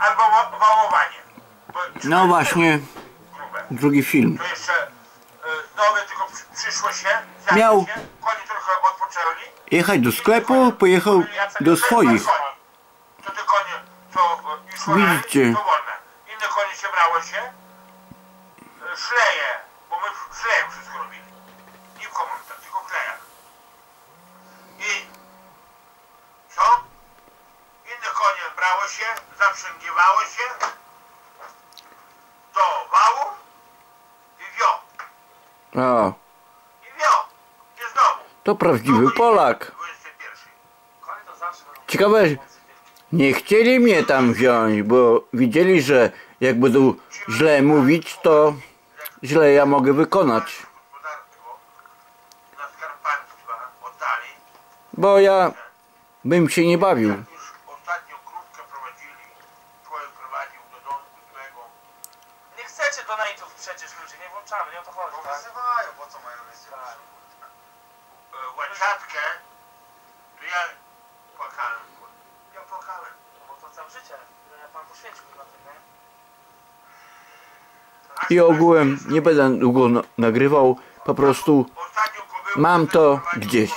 Albo wa- wałowanie. No właśnie, grube. drugi film. To jeszcze nowe tylko przy, przyszło się. Miał. Się, konie trochę odpoczęli. Jechać do sklepu, pojechał do swoich. To te konie, już wolne, Widzicie. to wolne. Inne konie się brało się. Się, zaprzęgiwało się do wału i wio. A, I wio. I znowu. to prawdziwy Polak. 21. Konie to zawsze będą Ciekawe, nie chcieli mnie tam wziąć, bo widzieli, że jak będą źle mówić, to źle ja mogę wykonać. Bo ja bym się nie bawił. Donate'ów przecież ludzie, nie włączamy, nie o to chodzi, tak? Wyzywają, po co mają wyzywać? E, Łaciatkę, to ja płakałem. Ja płakałem. No bo to całe życie, które pan poświęcił na tym, nie? I ogółem nie będę długo na- nagrywał, po prostu mam to gdzieś.